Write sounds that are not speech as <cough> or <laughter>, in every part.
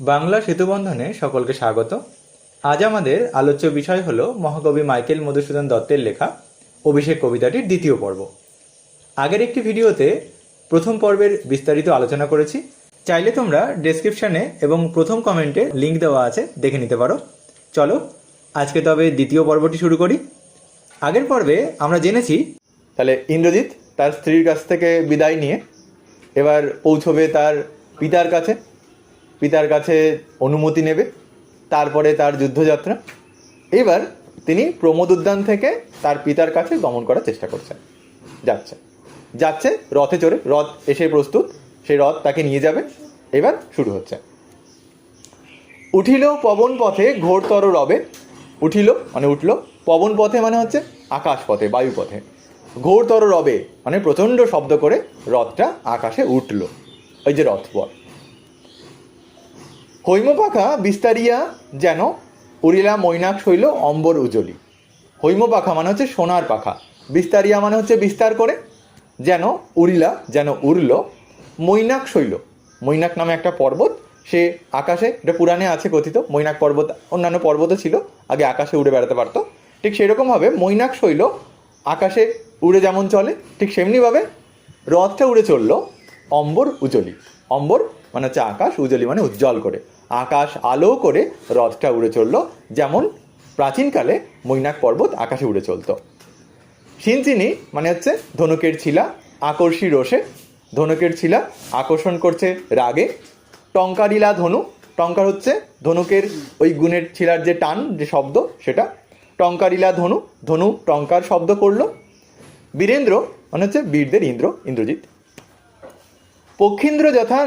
বাংলা সেতুবন্ধনে সকলকে স্বাগত। আজ আমাদের আলোচ্য বিষয় হলো মহাকবি মাইকেল মধুসূদন দত্তের লেখা অভিষেক কবিতাটির দ্বিতীয় পর্ব। আগের একটি ভিডিওতে প্রথম পর্বের বিস্তারিত আলোচনা করেছি। চাইলে তোমরা ডেসক্রিপশানে এবং প্রথম কমেন্টে লিঙ্ক দেওয়া আছে, দেখে নিতে পারো। চলো, আজকে তবে দ্বিতীয় পর্বটি শুরু করি। আগের পর্বে আমরা জেনেছি, তাহলে ইন্দ্রজিৎ তার স্ত্রীর কাছ থেকে বিদায় নিয়ে, এবার পৌঁছবে তার পিতার কাছে। পিতার কাছে অনুমতি নেবে, তারপরে তার যুদ্ধযাত্রা। এবার তিনি প্রমোদ উদ্যান থেকে তার পিতার কাছে গমন করার চেষ্টা করছেন, যাচ্ছে। যাচ্ছে, রথে চড়ে, রথ এসে প্রস্তুত সেই রথ তাকে নিয়ে যাবে। এবার শুরু হচ্ছে। উঠিল পবন পথে ঘোরতর রবে, উঠিল মানে উঠল, পবন পথে মানে হচ্ছে আকাশ পথে, বায়ু পথে। ঘোরতর রবে মানে প্রচণ্ড শব্দ করে রথটা আকাশে উঠল ওই যে রথ পথ হৈমপাখা বিস্তারিয়া যেন উড়িলা মৈনাক শৈল অম্বর উজলি। হৈমপাখা মানে হচ্ছে সোনার পাখা। বিস্তারিয়া মানে হচ্ছে বিস্তার করে, যেন উড়িলা, যেন উড়ল মৈনাক শৈল। মৈনাক নামে একটা পর্বত, সে আকাশে, এটা পুরাণে আছে কথিত, মৈনাক পর্বত, অন্যান্য পর্বতও ছিল, আগে আকাশে উড়ে বেড়াতে পারতো। ঠিক সেরকমভাবে মৈনাক শৈল আকাশে উড়ে যেমন চলে, ঠিক সেমনিভাবে রথটা উড়ে চলল অম্বর উজলি। অম্বর মানে হচ্ছে আকাশ, উজলি মানে উজ্জ্বল করে। আকাশ আলো করে রথটা উড়ে চলল, যেমন প্রাচীনকালে মৈনাক পর্বত আকাশে উড়ে চলতো। সিনচিনি মানে হচ্ছে ধনুকের ছিলা, আকর্ষী রোষে ধনুকের ছিলা আকর্ষণ করছে রাগে। টঙ্কারিলা ধনু, টঙ্কার হচ্ছে ধনুকের ওই গুণের ছিলার যে টান, যে শব্দ, সেটা। টঙ্কারিলা ধনু ধনু টঙ্কার শব্দ করল। বীরেন্দ্র মানে হচ্ছে বীরদের ইন্দ্র, ইন্দ্রজিৎ। পক্ষীন্দ্র যথা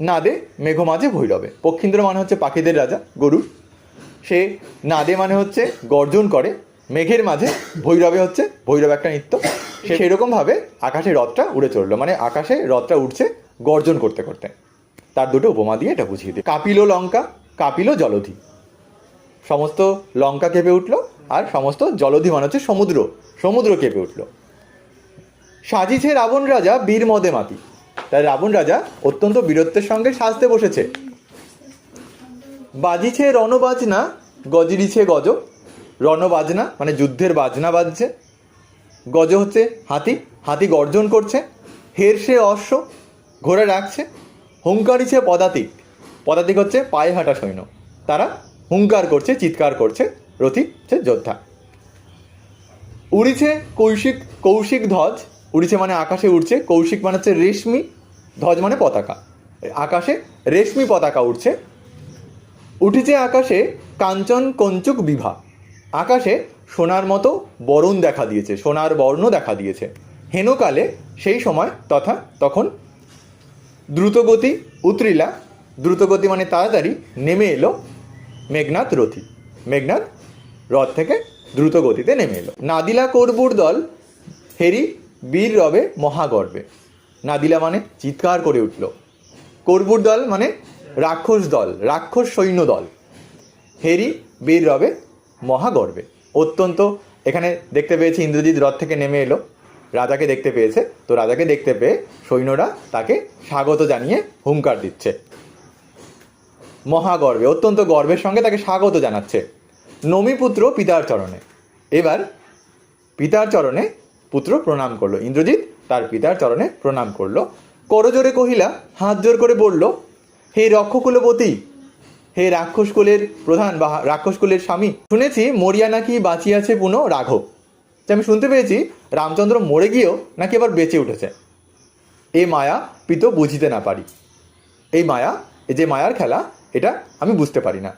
নাদে মেঘমাঝে ভৈরবে। পক্ষীন্দ্র মানে হচ্ছে পাখিদের রাজা গরুর সে নাদে মানে হচ্ছে গর্জন করে, মেঘের মাঝে ভৈরবে হচ্ছে ভৈরব একটা নৃত্য। সে সেরকমভাবে আকাশে রথটা উড়ে চলল মানে আকাশে রথটা উঠছে গর্জন করতে করতে। তার দুটো উপমা দিয়ে এটা বুঝিয়ে দিই। কাপিল লঙ্কা, কাপিল জলধি। সমস্ত লঙ্কা কেঁপে উঠল আর সমস্ত জলধি মানে হচ্ছে সমুদ্র সমুদ্র কেঁপে উঠল। সাজিছে রাবণ রাজা বীর মদে মাতি। তাই রাবণ রাজা অত্যন্ত বীরত্বের সঙ্গে সাজতে বসেছে। বাজিছে রণবাজনা, গজরিছে গজ। রণবাজনা মানে যুদ্ধের বাজনা বাজছে। গজ হচ্ছে হাতি হাতি গর্জন করছে। হেরসে অশ্ব ঘোড়া রাখছে। হুঙ্কারিছে পদাতিক। পদাতিক হচ্ছে পায়ে হাঁটা সৈন্য। তারা হুঙ্কার করছে, চিৎকার করছে। রথি হচ্ছে যোদ্ধা। উড়িছে কৌশিক কৌশিক ধ্বজ। উড়িছে মানে আকাশে উড়ছে। কৌশিক মানে হচ্ছে রেশমি। ধ্বজ মানে পতাকা। আকাশে রেশমি পতাকা উঠছে উঠেছে আকাশে কাঞ্চন কঞ্চুক বিভা। আকাশে সোনার মতো বরণ দেখা দিয়েছে, সোনার বর্ণ দেখা দিয়েছে। হেনকালে সেই সময় তথা তখন দ্রুতগতি, উত্রিলা, দ্রুতগতি মানে তাড়াতাড়ি, নেমে এলো মেঘনাথ রথি। মেঘনাথ রথ থেকে দ্রুত গতিতে নেমে এলো। নাদিলা কর্বুর দল হেরি বীর রবে মহাগর্বে। নাদিলা মানে চিৎকার করে উঠল। কর্বুর দল মানে রাক্ষস দল, রাক্ষস সৈন্য দল। হেরি বীর রবে মহাগর্বে। অত্যন্ত, এখানে দেখতে পেয়েছি ইন্দ্রজিৎ রথ থেকে নেমে এলো। রাজাকে দেখতে পেয়েছে। তো রাজাকে দেখতে পেয়ে সৈন্যরা তাকে স্বাগত জানিয়ে হুঙ্কার দিচ্ছে। মহাগর্বে, অত্যন্ত গর্বের সঙ্গে তাকে স্বাগত জানাচ্ছে। নমিপুত্র পিতার চরণে। এবার পিতার চরণে পুত্র প্রণাম করল। ইন্দ্রজিৎ তার পিতার চরণে প্রণাম করল। করজোরে কহিলা, হাত জোর করে বলল, হে রক্ষকুলপতি হে রাক্ষসকুলের প্রধান বা রাক্ষসকুলের স্বামী, শুনেছি মরিয়া নাকি বাঁচিয়াছে পুনঃ রাঘব। যে আমি শুনতে পেয়েছি, রামচন্দ্র মরে গিয়েও নাকি আবার বেঁচে উঠেছে। এ মায়া পিত বুঝিতে না পারি। এই মায়া এই যে মায়ার খেলা, এটা আমি বুঝতে পারি না।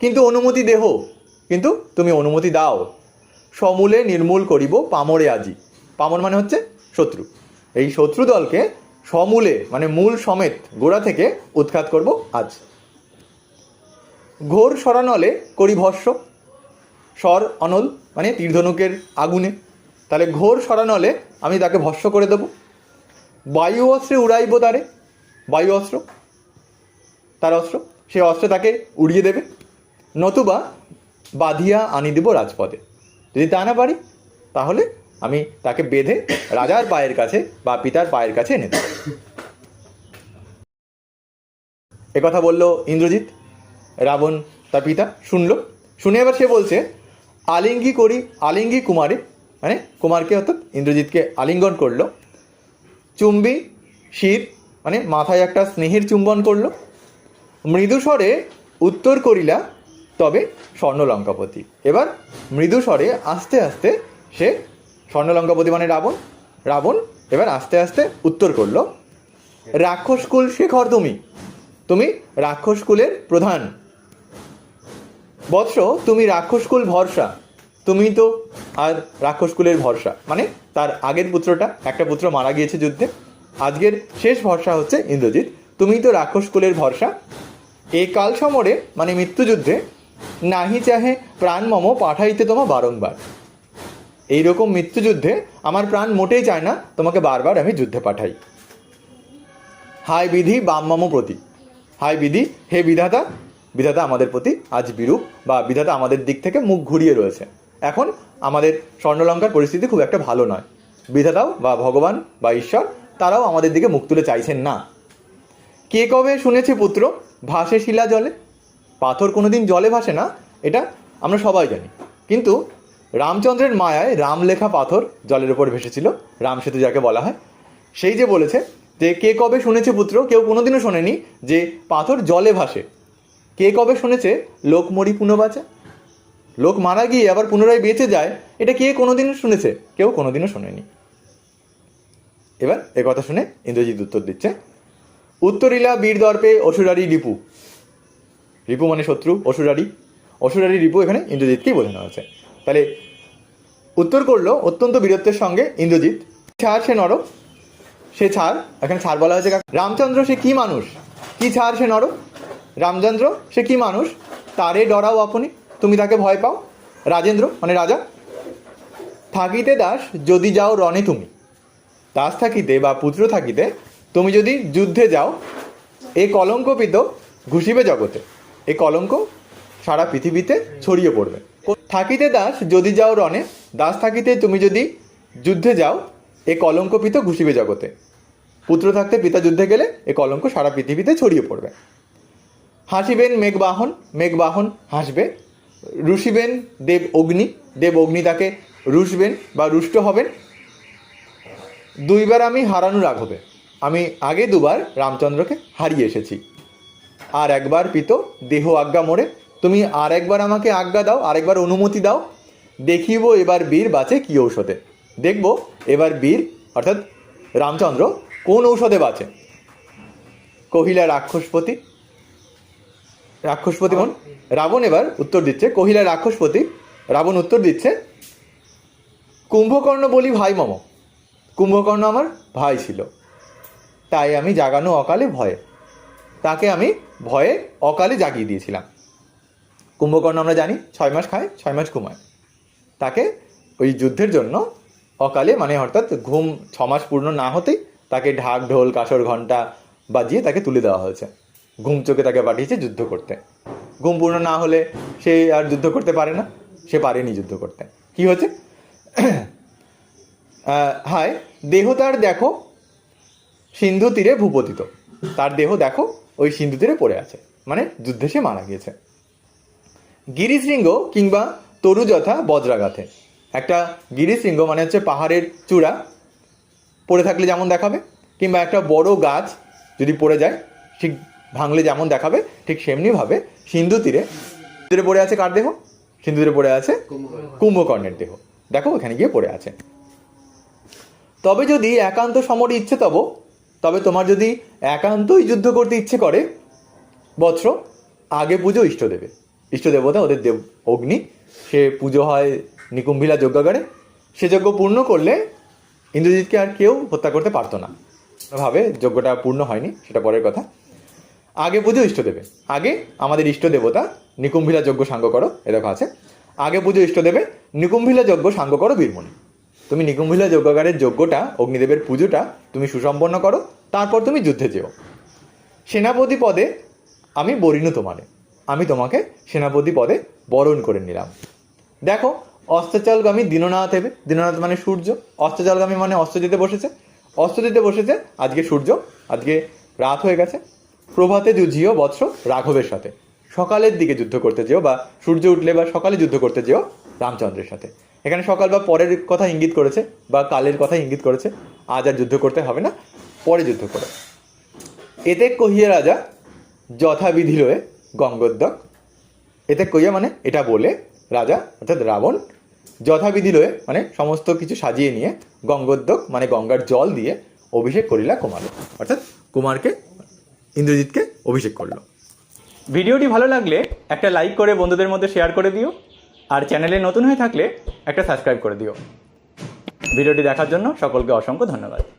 কিন্তু অনুমতি দেহ, কিন্তু তুমি অনুমতি দাও। সমূলে নির্মূল করিব পামরে আজি। পামর মানে হচ্ছে শত্রু। এই শত্রু দলকে সমূলে মানে মূল সমেত গোড়া থেকে উৎখাত করব আজ। ঘোর সরানলে করি ভস্য, স্বর অনল মানে তীর্ধনুকের আগুনে। তাহলে ঘোর সরানলে আমি তাকে ভস্য করে দেব। বায়ু অস্ত্রে উড়াইব তারে, বায়ু অস্ত্র, তার অস্ত্র। সে অস্ত্র তাকে উড়িয়ে দেবে। নতুবা বাঁধিয়া আনি দেব রাজপথে। যদি তা না পারি, তাহলে আমি তাকে বেঁধে রাজার পায়ের কাছে বা পিতার পায়ের কাছে এনে দেব একথা বলল ইন্দ্রজিৎ। রাবণ তার পিতা শুনলো। শুনে এবার সে বলছে, আলিঙ্গি করি, আলিঙ্গি কুমারী। মানে কুমারকে অর্থাৎ ইন্দ্রজিৎকে আলিঙ্গন করল। চুম্বি, শির মানে মাথায় একটা স্নেহের চুম্বন করল। মৃদু স্বরে উত্তর করিলা, তবে স্বর্ণলঙ্কাপতি। এবার মৃদু স্বরে আস্তে আস্তে সে স্বর্ণলঙ্কাপতি মানে রাবণ রাবণ এবার আস্তে আস্তে উত্তর করল, রাক্ষস কুল শেখর তুমি তুমি রাক্ষস কুলের প্রধান। বৎস তুমি রাক্ষস কুল ভরসা, তুমি তো আর রাক্ষস কুলের ভরসা। মানে তার আগের পুত্রটা, একটা পুত্র মারা গিয়েছে যুদ্ধে, আজকের শেষ ভরসা হচ্ছে ইন্দ্রজিৎ, তুমি তো রাক্ষস কুলের ভরসা। এই কাল সমরে মানে মৃত্যুযুদ্ধে, নাহি চাহে প্রাণ মম পাঠাইতে তোমা বারংবার। এইরকম মৃত্যুযুদ্ধে আমার প্রাণ মোটেই চায় না, তোমাকে বারবার আমি যুদ্ধে পাঠাই। হায় বিধি, বাম মম প্রতি। হায় বিধি, হে বিধাতা বিধাতা আমাদের প্রতি আজ বিরূপ বা বিধাতা আমাদের দিক থেকে মুখ ঘুরিয়ে রয়েছে। এখন আমাদের স্বর্ণলঙ্কার পরিস্থিতি খুব একটা ভালো নয়। বিধাতাও বা ভগবান বা ঈশ্বর, তারাও আমাদের দিকে মুখ তুলে চাইছেন না। কে কবে শুনেছে পুত্র, ভাসে শিলা জলে? পাথর কোনোদিন জলে ভাসে না, এটা আমরা সবাই জানি। কিন্তু রামচন্দ্রের মায়ায় রাম লেখা পাথর জলের উপর ভেসেছিল, রাম সেতু যাকে বলা হয়। সেই যে বলেছে যে, কে কবে শুনেছে পুত্র? কেউ কোনোদিনও শোনেনি যে পাথর জলে ভাসে। কে কবে শুনেছে লোক মরি পুনবাচা লোক মারা গিয়ে আবার পুনরায় বেঁচে যায়, এটা কে কোনোদিন শুনেছে? কেউ কোনোদিনও শোনেনি। এবার এ কথা শুনে ইন্দ্রজিৎ উত্তর দিচ্ছে, উত্তরিলা বীর দর্পে অসুরারি রিপু। রিপু মানে শত্রু, অসুরারি। অসুরারি রিপু এখানে ইন্দ্রজিৎকেই বোঝানো হয়েছে। তাহলে উত্তর করল অত্যন্ত বীরত্বের সঙ্গে ইন্দ্রজিৎ। ছাড় সে নর সে ছাড়। এখানে ছাড় বলা হয়েছে? রামচন্দ্র সে কি মানুষ? কি ছাড় সে নর রামচন্দ্র সে কি মানুষ? তারে ডরাও আপনি। তুমি তাকে ভয় পাও। রাজেন্দ্র মানে রাজা। থাকিতে দাস যদি যাও রণে তুমি। দাস থাকিতে বা পুত্র থাকিতে তুমি যদি যুদ্ধে যাও, এ কলঙ্কপিত ঘুষিবে জগতে। এ কলঙ্ক সারা পৃথিবীতে ছড়িয়ে পড়বে। থাকিতে দাস যদি যাও রণে, দাস থাকিতে তুমি যদি যুদ্ধে যাও, এ কলঙ্কপিত ঘুষিবে জগতে। পুত্র থাকতে পিতা যুদ্ধে গেলে, এ কলঙ্ক সারা পৃথিবীতে ছড়িয়ে পড়বে। হাসিবেন মেঘবাহন মেঘবাহন হাসবে। রুষিবেন দেব অগ্নি দেব অগ্নি তাকে রুষবেন বা রুষ্ট হবেন। দুইবার আমি হারানো রাঘবে আমি আগে দুবার রামচন্দ্রকে হারিয়ে এসেছি। আর একবার পিত দেহ আজ্ঞা মোড়ে তুমি আর একবার আমাকে আজ্ঞা দাও আর একবার অনুমতি দাও। দেখিব এবার বীর বাঁচে কী ঔষধে। দেখব এবার বীর, অর্থাৎ রামচন্দ্র, কোন ঔষধে বাঁচে। কহিলা রাক্ষসপতি রাক্ষসপতি মন রাবণ এবার উত্তর দিচ্ছে, কহিলা রাক্ষসপতি, রাবণ উত্তর দিচ্ছে, কুম্ভকর্ণ বলি ভাই মম। কুম্ভকর্ণ আমার ভাই ছিল। তাই আমি জাগানো অকালে ভয়ে, তাকে আমি ভয়ে অকালে জাগিয়ে দিয়েছিলাম। কুম্ভকর্ণ আমরা জানি, ছয় মাস খায়, ছয় মাস ঘুমায়। তাকে ওই যুদ্ধের জন্য অকালে মানে অর্থাৎ ঘুম ছ মাস পূর্ণ না হতেই তাকে ঢাক, ঢোল, কাসর ঘণ্টা বাজিয়ে তাকে তুলে দেওয়া হয়েছে। ঘুম চোখে তাকে পাঠিয়েছে যুদ্ধ করতে। ঘুম পূর্ণ না হলে সে আর যুদ্ধ করতে পারে না, সে পারেনি যুদ্ধ করতে। কি হচ্ছে <clears throat> হায়, দেহ তার দেখো, সিন্ধু তীরে ভূপতিত। তার দেহ দেখো, ওই সিন্ধু তীরে পড়ে আছে। মানে যুদ্ধে সে মারা গিয়েছে। গিরিশৃঙ্গ কিংবা তরুযথা বজ্রাঘাতে। একটা গিরিশৃঙ্গ মানে হচ্ছে পাহাড়ের চূড়া। পড়ে থাকলে যেমন দেখাবে, কিংবা একটা বড় গাছ যদি পড়ে যায়, ঠিক ভাঙলে যেমন দেখাবে, ঠিক সেমনিভাবে সিন্ধু তীরে। তীরে পড়ে আছে কার দেহ? সিন্ধু তীরে পড়ে আছে কুম্ভকর্ণের দেহ। দেখো ওখানে গিয়ে পড়ে আছে। তবে যদি একান্ত সমরে ইচ্ছে তব, তবে তোমার যদি একান্তই যুদ্ধ করতে ইচ্ছে করে বৎস আগে পুজো, ইষ্ট দেবে। ইষ্ট দেবতা, ওদের দেব, অগ্নি, সে পুজো হয় নিকুম্ভিলা যজ্ঞাগারে। সে যজ্ঞ পূর্ণ করলে ইন্দ্রজিৎকে আর কেউ হত্যা করতে পারতো না। ভাবে যজ্ঞটা পূর্ণ হয়নি, সেটা পরের কথা। আগে পুজো ইষ্ট দেবে। আগে আমাদের ইষ্ট দেবতা নিকুম্ভিলা যজ্ঞ সাঙ্গ করো এরকম আছে। আগে পুজো ইষ্ট দেবে, নিকুম্ভিলা যজ্ঞ সাঙ্গ করো বীরমণি। তুমি নিকুম্ভিলা যজ্ঞাগারের যজ্ঞটা, অগ্নিদেবের পুজোটা তুমি সুসম্পন্ন করো, তারপর তুমি যুদ্ধে যেও। সেনাপতি পদে আমি বরিনু তোমারে। আমি তোমাকে সেনাপতি পদে বরণ করে নিলাম। দেখো অস্তাচলগামী দীননাথ হেবে দীননাথ মানে সূর্য। অস্তাচলগামী মানে অস্ত দিতে বসেছে। অস্ত দিতে বসেছে আজকে সূর্য। আজকে রাত হয়ে গেছে। প্রভাতে যুঝিও বৎস রাঘবের সাথে। সকালের দিকে যুদ্ধ করতে যেও বা সূর্য উঠলে বা সকালে যুদ্ধ করতে যেও রামচন্দ্রের সাথে। এখানে সকাল বা পরের কথা ইঙ্গিত করেছে বা কালের কথা ইঙ্গিত করেছে। আজ আর যুদ্ধ করতে হবে না। পরে যুদ্ধ করো। এতে কহিয়ে রাজা যথাবিধি লয়ে গঙ্গোদ্যক এতে কইয়া মানে এটা বলে রাজা, অর্থাৎ রাবণ, যথাবিধি লয়ে মানে সমস্ত কিছু সাজিয়ে নিয়ে গঙ্গোদ্যক মানে গঙ্গার জল দিয়ে অভিষেক করিলা কুমার। অর্থাৎ কুমারকে, ইন্দ্রজিৎকে অভিষেক করল। ভিডিওটি ভালো লাগলে একটা লাইক করে বন্ধুদের মধ্যে শেয়ার করে দিও, আর চ্যানেলে নতুন হয়ে থাকলে একটা সাবস্ক্রাইব করে দিও। ভিডিওটি দেখার জন্য সকলকে অসংখ্য ধন্যবাদ।